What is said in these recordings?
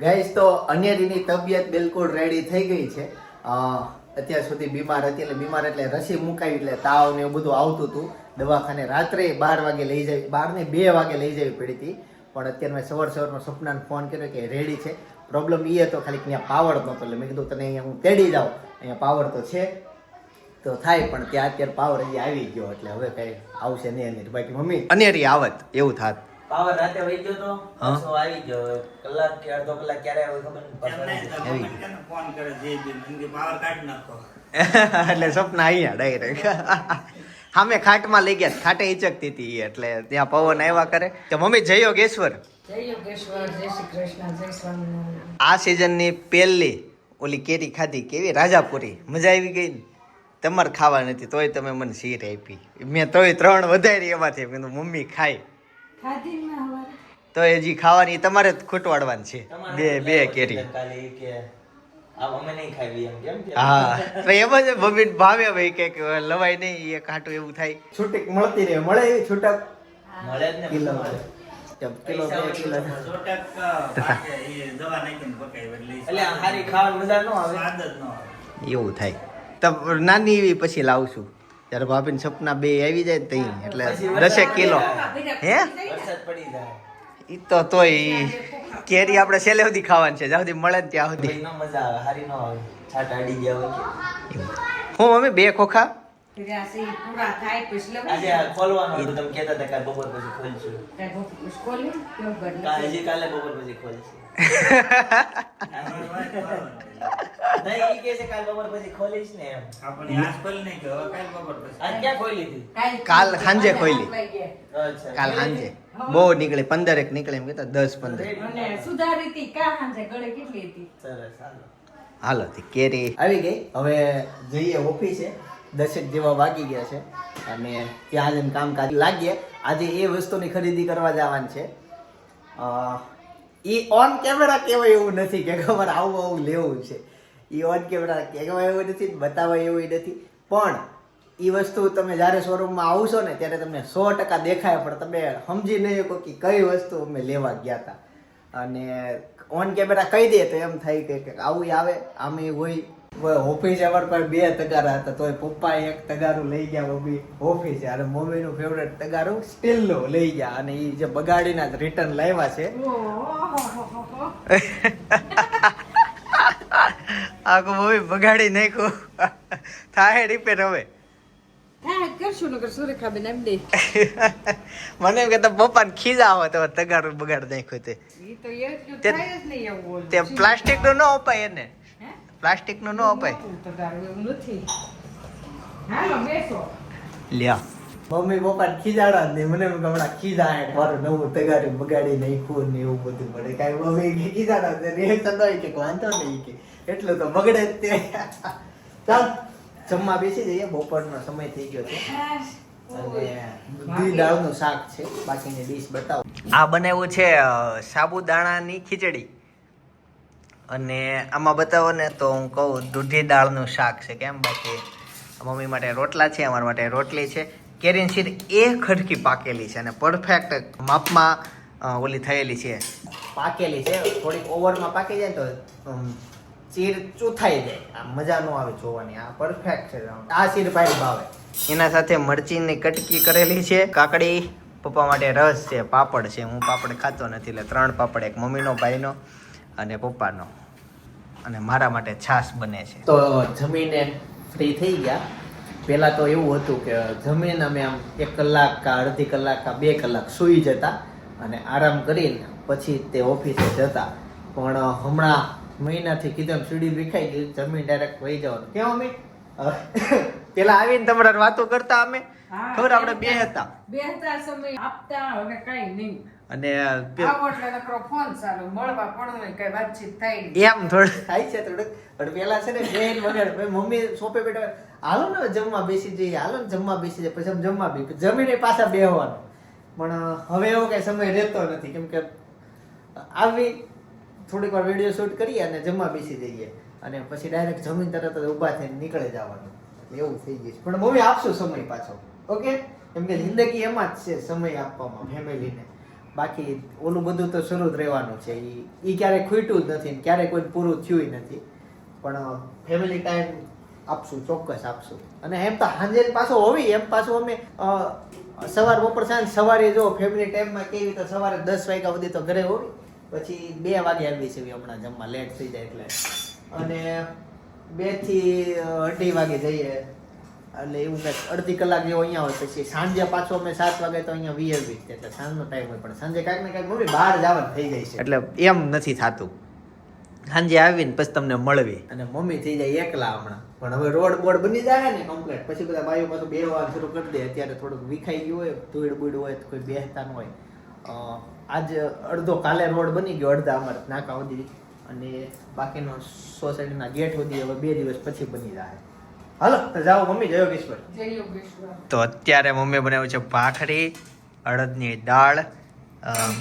Guys તો અન્યરીની તબિયત બિલકુલ રેડી થઈ ગઈ છે. અત્યાર સુધી બીમાર હતી એટલે બીમાર એટલે રસી મુકાવી એટલે તાવ ને એવું બધું આવતું હતું. દવાખાને રાત્રે બાર વાગે લઈ જવી બાર ને બે વાગે લઈ જવી પડી હતી. પણ અત્યારે મેં સવાર સવારમાં સપનાને ફોન કર્યો કે રેડી છે. પ્રોબ્લેમ એ હતો, ખાલી ત્યાં પાવર નહોતો. એટલે મેં કીધું, તને અહીંયા હું તેડી જાઉં અહીંયા પાવર તો છે. તો થાય, પણ ત્યાં અત્યારે પાવર હજી આવી ગયો. એટલે હવે કઈ આવશે નહીં બાકી મમ્મી? અનેરી આવત. એવું થાત. પાવર રાતે વહી ગયો તો. પાછો આવી ગયો. કલાક કે અડધો કલાક ક્યારે આવે ખબર નહીં. ફોન કરે જે પાવર કાઢી નાખો. એટલે સપના અહીંયા ડાયરેક્ટ સામે ખાટમાં લઈ ગયા ખાટે ઈચકતી હતી એટલે ત્યાં પવન આવ્યા કરે. તો મમ્મી જય યોગેશ્વર. જય યોગેશ્વર જય શ્રી કૃષ્ણ જય સ્વામિનારાયણ. આ સિઝનની પહેલી ઓલી કેરી ખાધી કેવી? રાજાપુરી. મજા આવી ગઈ ને? તમારે ખાવા નથી તોય તમે મને શીર આપી. મેં તોય ત્રણ વધારી એમાંથી. મેં મમ્મી ખાય. ખાધી મેં હવારે તો હજી ખાવાની તમારે જ ખૂટવાડવાની છે. બે બે કેરી. હા. તો એમ જ મમ્મી ભાવે ભાઈ કે લવાય નહીં એ કાંટું એવું થાય. છૂટક મળતી રહે મળે એવી છૂટક મળે જ ને કિલો પૈસા કિલો કિલો ચોટક પાકે એ દવા એટલે ઈ એટલે આ હારી ખાવાની મજા ન આવે. સ્વાદ ન આવે. એવું થાય. તો નાની એવી પછી લાવશું ત્યારે ભાભી સપના બે આવી જાય ને તઈ એટલે દસેક કિલો. હે? ઈ તો તોય ઈ કેરી આપણે છેલ્લે સુધી ખાવાની છે જ્યાં સુધી મળે ને ત્યાં સુધી. મજા આવે હારી નો આવે. છાટા અડી ગયા હોય હું મમ્મી બે ખોખા? ખોલવાનું તમે હતા બપોર પછી ખોલશું. કાલે બપોર પછી ખોલશું. કાલે બપોર પછી ખોલીશ ને એમ આપણે આજ ખોલી કાલ સાંજે. બહુ નીકળે પંદર એક નીકળે એમ કહેતા દસ પંદર. હાલો. કેરી. આવી ગઈ. હવે જઈએ ઓફિસે. દસેક જેવા વાગી ગયા છે. અને ત્યાં જઈને કામકાજ લાગીએ. આજે એ વસ્તુની ખરીદી કરવા જવાનું છે. ઈ ઓન કેમેરા કહેવાય એવું નથી કે ખબર આવું આવું લેવું છે. એ ઓન કેમેરા કહેવાય એવું નથી બતાવાય એવું નથી. પણ એ વસ્તુ તમે જ્યારે શોરૂમમાં આવશો ને ત્યારે તમને સો ટકા દેખાય, પણ તમે સમજી નહીં શકો કે કઈ વસ્તુ અમે લેવા ગયા હતા અને ઓન કેમેરા કહી દે તો એમ થાય કે આવું આવે, આમે હોય. ઓફિસે અમારા પાસે બે તગારા હતા તોય પપ્પા એક તગારું લઈ ગયા મમ્મી ઓફિસે અને મમ્મીનું ફેવરેટ તગારું સ્ટીલનું લઈ ગયા. અને એ જે બગાડીના રિટર્ન લાવ્યા છે. આખું મમ્મી બગાડી નાખ્યું. થાય રિપેર હવે. મને એમ કે તમે પપ્પાને ખીજા આવે તો તગારું બગાડ નાખ્યું. તે. પ્લાસ્ટિકનું ન અપાય એને. પ્લાસ્ટિકનું ન અપાય લ્યા. મમ્મી પપ્પા ખીજાડા જ નહીં મને એમ હમણાં ખીજાય મારું નવું તગારી બગાડી નાખ્યું ને એવું બધું પડે. કાંઈ મમ્મી કે ખીજાડા જ નહીં. હોય કે વાંધો નહીં કે. એટલું તો બગડે જ તે. ચાલ જમવા બેસી જઈએ બપોરનો સમય થઈ ગયો છે. અને દાળનું શાક છે બાકીની ડીશ બતાવો. આ બનાવ્યું છે સાબુદાણાની ખીચડી. અને આમાં બતાવો ને તો હું કહું, દૂધી દાળનું શાક છે, કેમ? બાકી મમ્મી માટે રોટલા છે, અમારા માટે રોટલી છે. કેરીની શીર એ ખડકી પાકેલી છે અને પરફેક્ટ માપમાં ઓલી થયેલી છે. પાકેલી છે, થોડીક ઓવરમાં પાકી જાય તો ચીર ચૂથાઈ જાય. આ મજા ન આવે જોવાની, આ પરફેક્ટ છે. આ શીર ભાઈ ભાવે. એના સાથે મરચીની કટકી કરેલી છે, કાકડી. પપ્પા માટે રસ છે, પાપડ છે. હું પાપડ ખાતો નથી, એટલે ત્રણ પાપડ, એક મમ્મીનો, ભાઈનો. અને પપ્પાનો. અને મારા માટે છાશ બને છે. તો જમીને ફ્રી થઈ ગયા. પહેલાં તો એવું હતું કે જમીન અમે આમ એક કલાક કા અડધી કલાક કા બે કલાક સૂઈ જતા અને આરામ કરીને પછી તે ઓફિસે જતા. પણ હમણાં મહિનાથી કીધું સીડી વિખાઈ ગઈ જમીન ડાયરેક્ટ વહી જવાનું. કેમ અમે? પેલા આવીને તમારા વાતો કરતા અમે. ખબર આપણે બે હતા. બે હતા સમય આપતા હવે કઈ નહીં. અને પે- આવો એટલે નકરો ફોન ચાલુ મળવા પણ કઈ વાતચીત થાય એમ થોડું. થાય છે થોડુંક પણ પેલા છે ને બેન વગર મમ્મી સોપે બેઠા હાલો ને જમવા બેસી જઈએ હાલો ને જમવા બેસી જાય પછી જમવા બી જમીને પાછા બેહવાનું. પણ હવે એવો કઈ સમય રહેતો નથી કેમ કે આવી થોડીક વાર વીડિયો શૂટ કરીએ અને જમવા બેસી જઈએ. અને પછી ડાયરેક્ટ જમીન તરત જ ઊભા થઈને નીકળી જવાનું. એવું થઈ ગયું છે. પણ મમ્મી આપશું સમય પાછો? ઓકે કેમ કે જિંદગી એમાં જ છે સમય આપવામાં ફેમિલીને બાકી ઓલું બધું તો શરૂ જ રહેવાનું છે. એ એ ક્યારેય ખૂટ્યું જ નથી ક્યારેય કોઈ પૂરું થયું નથી. પણ ફેમિલી ટાઈમ આપશું, ચોક્કસ આપશું. અને એમ તો સાંજે પાછો હોવી, એમ પાછું અમે સવાર બપોર સાંજ સવારે જો ફેમિલી ટાઈમમાં કેવી તો સવારે દસ વાગ્યા સુધી તો ઘરે હોવી, પછી બે વાગે આવી છે હમણાં જમવા લેટ થઈ જાય એટલે. અને બેથી અઢી વાગે જઈએ. એટલે એવું કંઈક અડધી કલાક જેવો અહીંયા હોય પછી સાંજે પાછો અમે સાત વાગે તો અહીંયા વીએલબી એટલે સાંજનો ટાઈમ હોય પણ સાંજે કાંઈક ને કાંઈક મમ્મી બહાર જવાનું થઈ જાય છે. એટલે એમ નથી થતું. સાંજે આવીને પછી તમને મળવી અને મમ્મી થઈ જાય એકલા હમણાં. પણ હવે રોડ બોર્ડ બની જાય ને કમ્પ્લેટ પછી બધા બાયો પાછું વાર શરૂ કરી દે. અત્યારે થોડુંક વિખાઈ ગયું હોય ધૂળ બૂડ હોય તો કોઈ બેસતા ન હોય. આજ અડધો કાલે રોડ બની ગયો અડધા અમારે નાકા સુધી. અને બાકીનો સોસાયટીના ગેટ સુધી હવે બે દિવસ પછી બની જાય. હાલો તો જાઓ મમ્મી જય યોગેશ્વર. જય યોગેશ્વર. તો અત્યારે મમ્મી બનાવ્યું છે ભાખરી અડદની દાળ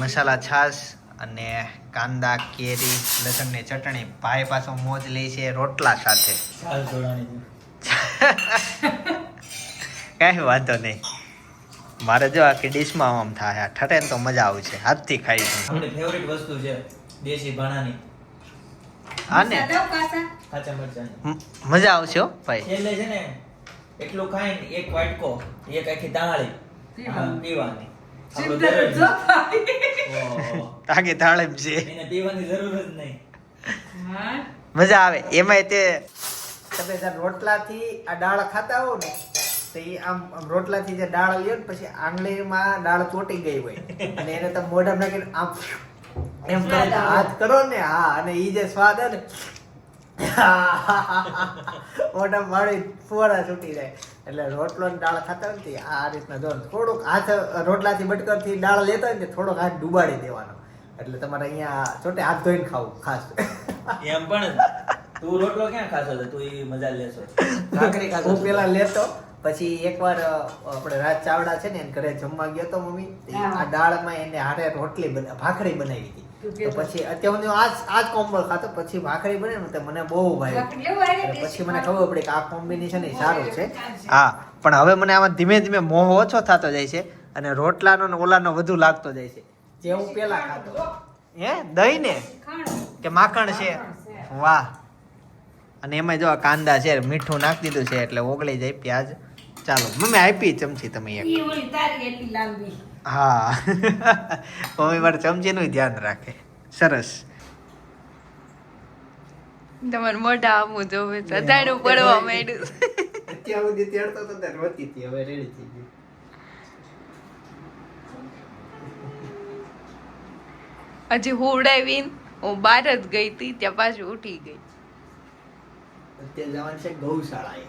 મસાલા છાશ અને કાંદા કેરી લસણની ચટણી. ભાઈ પાછો મોજ લે છે રોટલા સાથે. કાંઈ વાંધો નહીં. મારે જો આખી ડીશમાં આમ થાય ઠરે તો મજા આવશે. હાથથી ખાઈ છે. ફેવરિટ વસ્તુ છે દેશી ભાણાની. આને મજા આવશે હો ભાઈ. છેલ્લે છે ને એટલું ખાઈને એક વાટકો એક આખી દાળી પીવાની. ખાઈ. તાકે છે. એને જરૂર જ નહીં. મજા આવે. એમાંય તે તમે જ્યારે રોટલાથી આ દાળ ખાતા હો ને તો એ આમ આમ રોટલાથી જે દાળ લ્યો ને પછી આંગળીમાં દાળ ચોટી ગઈ હોય. અને એને તમે મોઢામાં નાખીને આમ એમ કરીને હાથ કરો ને હા અને ઈ જે સ્વાદ હે ને મોઢામાં માળી ફુવારા છૂટી જાય. એટલે રોટલો ને દાળ ખાતા હોય ને આ રીતના જો થોડુંક હાથ રોટલાથી બટકરથી દાળ લેતા હોય ને થોડોક હાથ ડુબાડી દેવાનો. એટલે તમારે અહીંયા ચોટે હાથ ધોઈને ખાવું ખાસ. એમ પણ તું રોટલો ક્યાં ખાશો તો તું એ મજા લેશો. ભાખરી ખાશો હું પેલા લેતો. પછી એકવાર આપણે રાજ ચાવડા છે ને એને ઘરે જમવા ગયો તો મમ્મી. આ દાળમાં એને હારે રોટલી ભાખરી બનાવી હતી. તો પછી અત્યારે હું આજ આજ કોમ્બો ખાતો પછી ભાખરી બને ને તો મને બહુ ભાઈ પછી મને ખબર પડી કે આ કોમ્બિનેશન સારું છે. હા પણ હવે મને આમાં ધીમે ધીમે મોહ ઓછો થતો જાય છે અને રોટલાનો ને ઓલાનો વધુ લાગતો જાય છે. જે હું પેલા ખાતો. હે દહીં ને? કે માખણ છે? વાહ. અને એમાં જો કાંદા છે મીઠું નાખી દીધું છે એટલે ઓગળી જાય પ્યાજ. ચાલો મમ્મી આપી ચમચી તમે એક. હા. મમ્મી મારે ચમચીનું ધ્યાન રાખે. સરસ. તમારે મોઢા આમું જોવે છે પડવા માંડ્યું. અત્યાર સુધી તેડતો તો ત્યારે રોતી હતી હવે રેડી થઈ ગઈ હજી હું ઉડાવીને હું બહાર જ ગઈ હતી ત્યાં પાછું ઉઠી ગઈ. અત્યારે જવાનું છે ગૌશાળાએ.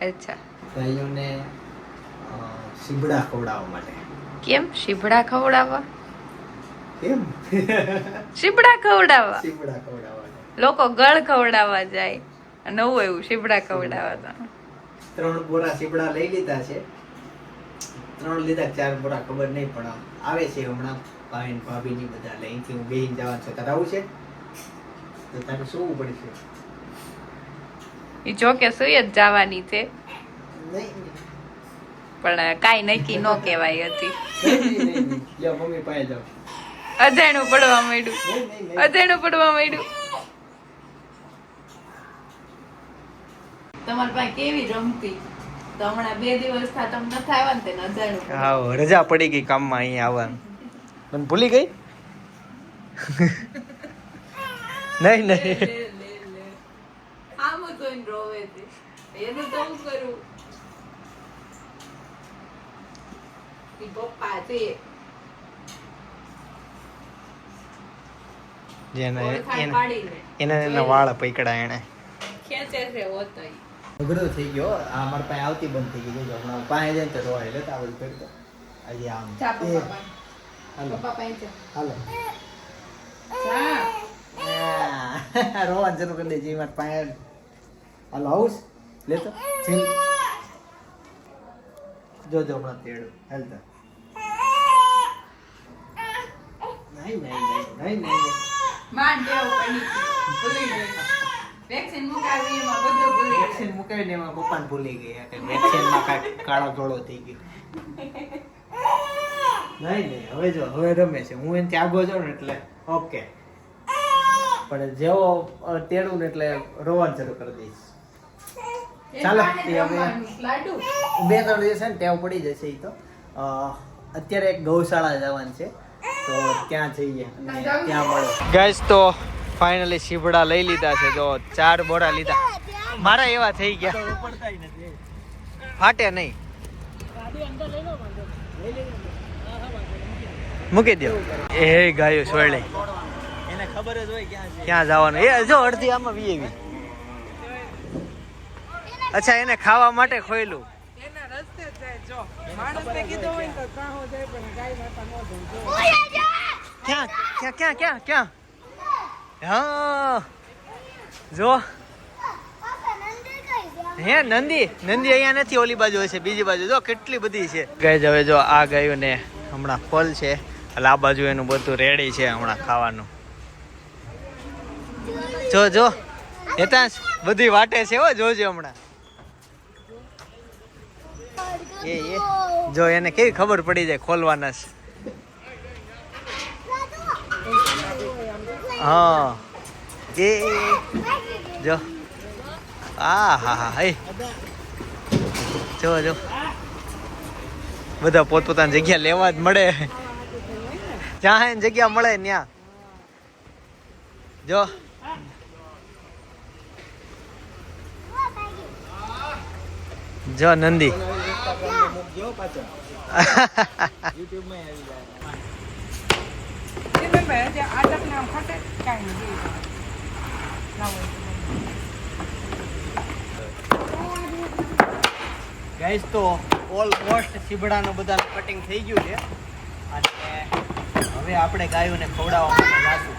અચ્છા. ગાયોને અ, ખવડાવવા માટે. કેમ? શીભડા ખવડાવવા? કેમ? શીબડા ખવડાવવા? સીબડા ખવડાવવા લોકો ગળ ખવડાવવા જાય. નવું એવું શીબડા ખવડાવવા તો. ત્રણ બોરા સીબડા લઈ લીધા છે. ત્રણ લીધા ચાર બોરા ખબર નહીં પણ આવે છે હમણાં. ભાઈ ને ભાભી ની બધા એટલે હું બેહીને જવાનું છે. તારે આવું છે? તો તારે શું પડશે? એ જો કે સુઈ જ જવાની છે. પણ કાંઈ નક્કી ન કહેવાય હતી અજાણ્યું પડવા માંડ્યું. નહીં, નહીં, નહીં. અજાણ્યું પડવા માંડ્યું. તમારી પાસે કેવી રમતી? તો હમણાં બે દિવસ થા તમે નથી આવ્યા ને તેને અજાણ્યું હા રજા પડી ગઈ કામમાં અહીંયા આવવાનું. મને ભૂલી ગઈ? નહીં નહીં. રોવે છે એનું તો હું કરું? ઈ પપ્પા છે. એને એના એના વાળ પૈકડા એને ખેંચે છે ઓતોય અઘરો થઈ ગયો. આ મારા પાસે આવતી બંધ થઈ ગઈ. જો હમણાં પાસે જાય તો રોય એટલે આ કરતો આજે આમ. હાલો. હાલો. રોવાનું શરૂ કરી દેજે મારા પાસે હાલો આવું લેતો તો જોજો હમણાં તેડું. હાલતા નહીં નહીં નહીં નહીં નહીં માંડ દેવું પડી ભૂલી ગઈ. વેક્સિન મુકાવી એમાં બધું ભૂલી વેક્સિન મુકાવીને એમાં પપ્પાને ભૂલી ગયા કે વેક્સિનમાં કાંઈક કાળો ધોળો થઈ ગયો. નહીં નહીં હવે જો હવે રમે છે. હું એનાથી આગો જાઉં ને એટલે ઓકે પણ જેવો તેડું ને એટલે રોવાનું શરૂ કરી દઈશ. ચાલો, તે હવે- બે ત્રણ દિવસ છે ને ટેવ પડી જશે એ તો. અત્યારે એક ગૌશાળા જવાનું છે તો ત્યાં જઈએ ત્યાં મળે. ગાઈસ તો ફાઇનલી શીબડા લઈ લીધા છે. જો ચાર બોરા લીધા. મારા એવા થઈ ગયા. ફાટે નહીં. મૂકી દો એ ગાયો સોળે એને ખબર જ હોય ક્યાં જવાનું? એ જો અડધી આમાં વી એવી અચ્છા એને ખાવા માટે ખોયલું? ક્યાં? ક્યાં ક્યાં ક્યાં ક્યાં? હા. જો. હે નંદી? નંદી અહીંયા નથી ઓલી બાજુ હશે બીજી બાજુ. જો કેટલી બધી છે. ગાય હવે જો આ ગાયું ને હમણાં ફલ છે. એટલે આ બાજુ એનું બધું રેડી છે હમણાં ખાવાનું. જો જો. હેતાંશ બધી વાટે છે હો જોજો હમણાં. એ એ. જો એને કેવી ખબર પડી જાય ખોલવાના છે. હા. એ જો. આ, હા હા, હે. જો જો. બધા પોતપોતાની જગ્યા લેવા જ મળે. જ્યાં જગ્યા મળે ત્યાં જો. જો નંદી. ગાઈસ તો ઓલમોસ્ટ સીબડાનું બધાનું કટિંગ થઈ ગયું છે. અને હવે આપણે ગાયોને ખવડાવવા માટે જાશું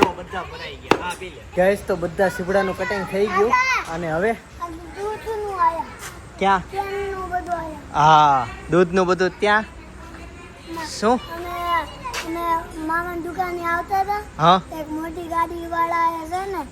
જો બધા ભરાઈ ગયા. હા પી લે. ગાઈસ તો બધા સીબડાનું કટિંગ થઈ ગયું. અને હવે ક્યાં? હા દૂધનું બધું ત્યાં? શું? મામા દુકાને આવતા હતા. હા. એક મોટી ગાડી વાળા છે ને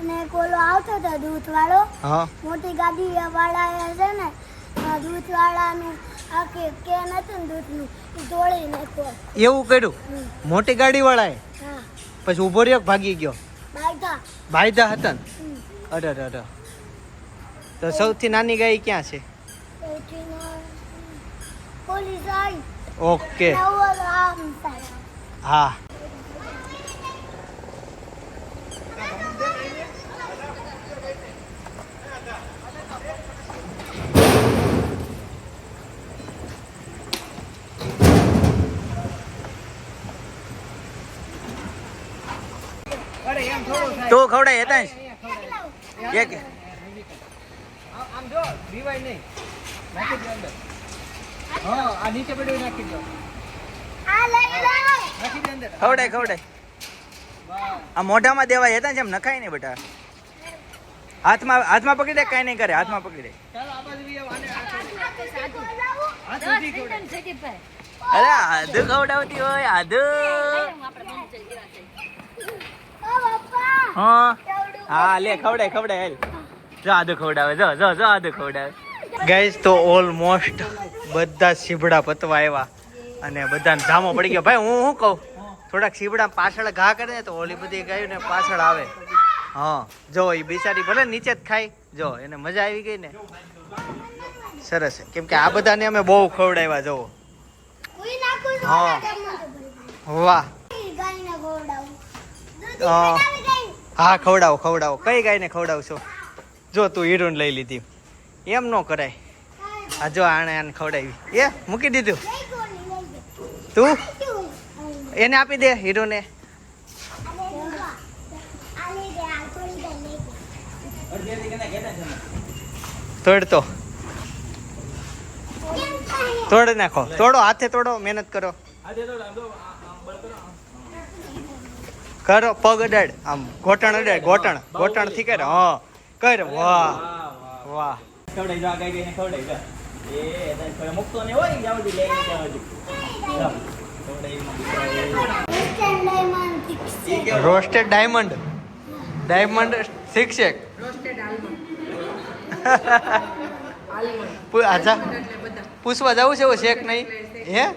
અને એક ઓલો આવતો હતો દૂધ વાળો હા. મોટી ગાડી વાળા છે ને દૂધ વાળાનું આ કે કેન હતું ને દૂધનું તોડી નાખ્યો. એવું કર્યું? મોટી ગાડી વાળાએ પછી ઊભો રહ્યો ભાગી ગયો? બાયકા ભાઈદા હતા ને? અરે અરે. તો સૌથી નાની ગાય ક્યાં છે? ઓકે. હા. તું ખવડાય હતા એક રીવાય નહીં. નાખી દો અંદર. હા આ નીચે પડ્યું નાખી દો. આ લઈ લો. નાખી દે અંદર. ખવડાય ખવડાય. આ મોઢામાં દેવાય હતા જેમ નખાય નહીં બેટા. હાથમાં હાથમાં પકડી દે કઈ નહીં કરે હાથમાં પકડી દે. અરે આધુ ખવડાવતી હોય આધુ ઓ હા. હા લે ખવડાય ખવડાય હાલ. જો આદુ ખવડાવે, જો જો જો આદુ ખવડાવે. ગાઈઝ તો ઓલમોસ્ટ બધા સીબડા પતવા આવ્યા અને બધાને ધામો પડી ગયો. ભાઈ, હું શું કહું? થોડાક સીબડા પાછળ ઘા કરે ને તો ઓલી બધી ગાયું ને પાછળ આવે. હા, જો એ બિચારી ભલે નીચે જ ખાય. જો, એને મજા આવી ગઈ ને. સરસ. કેમ કે આ બધાને અમે બહુ ખવડાવ્યા જો કોઈ નાખું છું હા. વાહ. હા. ખવડાવો ખવડાવો. કઈ ગાયને ખવડાવશો? જો તું હીરોને લઈ લીધી. એમ ન કરાય. આ જો આણે આને ખવડાવી. એ, મૂકી દીધું. તું? એને આપી દે હીરોને તોડતો. તોડ નાખો. તોડો, હાથે તોડો, મહેનત કરો. કરો, પગ અડાડ. આમ, ઘોટણ અડાડ, ઘોટણ. ઘોટણથી કરે, હા. કર વાહ વાહ ખવડાય જો આ ગઈને ખવડાય જો એ તને. મૂકતો ને હોય લઈને રોસ્ટેડ ડાયમંડ ડાયમંડ સિક્સ એક. આજા. પૂછવા જવું છે એવું શેક નહીં? હે.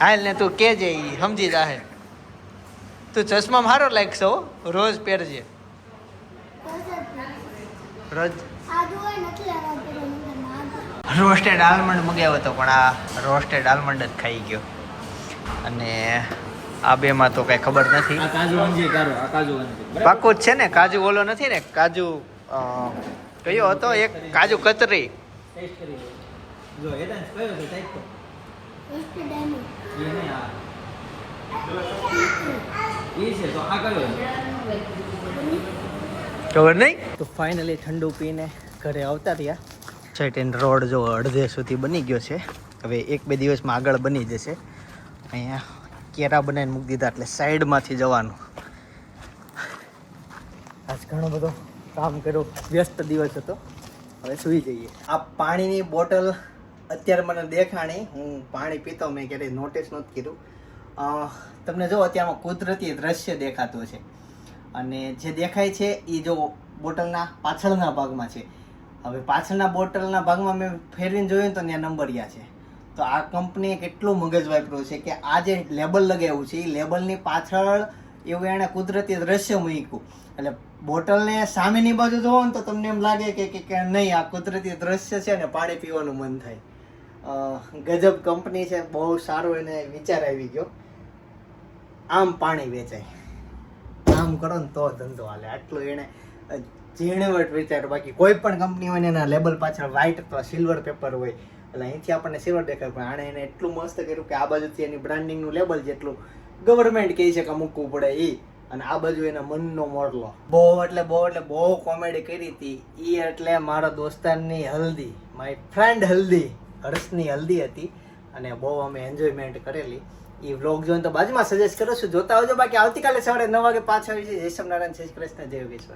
હાલ ને તું કેજે ઈ સમજી જાહે. તું ચશ્મા મારો લાગશે હો. રોજ પહેરજે. રોજ. રોસ્ટેડ આલમંડ મગાવ્યો હતો પણ આ રોસ્ટેડ આલમંડ જ ખાઈ ગયો. અને આ બેમાં તો કઈ ખબર નથી. પાકું જ છે ને કાજુ ઓલો નથી ને કાજુ કયો હતો એક? કાજુ કતરી. કયો એ નહીં આ ઈ છે તો આ કયો ખબર નહીં? તો ફાઇનલી ઠંડુ પીને ઘરે આવતા રહ્યા. ચૈટેન રોડ જો અડધે સુધી બની ગયો છે. હવે એક બે દિવસમાં આગળ બની જશે. અહીંયા કેરા બનાવીને મૂકી દીધા એટલે સાઈડમાંથી જવાનું. આજ ઘણો બધો કામ કર્યો વ્યસ્ત દિવસ હતો. હવે સુઈ જઈએ. આ પાણીની બોટલ અત્યારે મને દેખાણી હું પાણી પીતો મેં ક્યારેય નોટિસ નહોતું અ, તમને જો અત્યારમાં કુદરતી દ્રશ્ય દેખાતું છે અને જે દેખાય છે એ જો બોટલના પાછળના ભાગમાં છે. હવે પાછળના બોટલના ભાગમાં મેં ફેરવીને જોયું તો ત્યાં નંબરિયા છે. તો આ કંપનીએ કેટલું મગજ વાપર્યું છે કે આ જે લેબલ લગાવ્યું છે એ લેબલની પાછળ એવું એણે કુદરતી દ્રશ્ય મૂક્યું. એટલે બોટલને સામેની બાજુ જોવો ને તો તમને એમ લાગે કે કે નહીં, આ કુદરતી દ્રશ્ય છે ને પાણી પીવાનું મન થાય. ગજબ કંપની છે, બહુ સારો એને વિચાર આવી ગયો. આમ પાણી વેચાય. આમ કરો ને તો ધંધો હાલે. આટલું એને ઝીણવટ વિચાર બાકી કોઈ પણ કંપની હોય ને એના લેબલ પાછળ વ્હાઇટ અથવા સિલ્વર પેપર હોય, એટલે અહીંથી આપણને સિલ્વર દેખાય. પણ આણે એને એટલું મસ્ત કર્યું કે આ બાજુથી એની બ્રાન્ડિંગનું લેબલ જેટલું ગવર્મેન્ટ કહે છે કે મૂકવું પડે એ અને આ બાજુ એના મનનો મોરલો. બહુ એટલે બહુ એટલે બહુ કોમેડી કરી હતી. એ એટલે મારા દોસ્તારની હલ્દી માય ફ્રેન્ડ હલ્દી હર્ષની હલ્દી હતી. અને બહુ અમે એન્જોયમેન્ટ કરેલી. એ વ્લોગ જોઈને તો બાજુમાં સજેસ્ટ કરું છું. જોતા આવજો. બાકી આવતીકાલે સવારે નવ વાગે પાછા આવી છે જય નારાયણ. જય શ્રી કૃષ્ણ. જય યોગેશ્વર.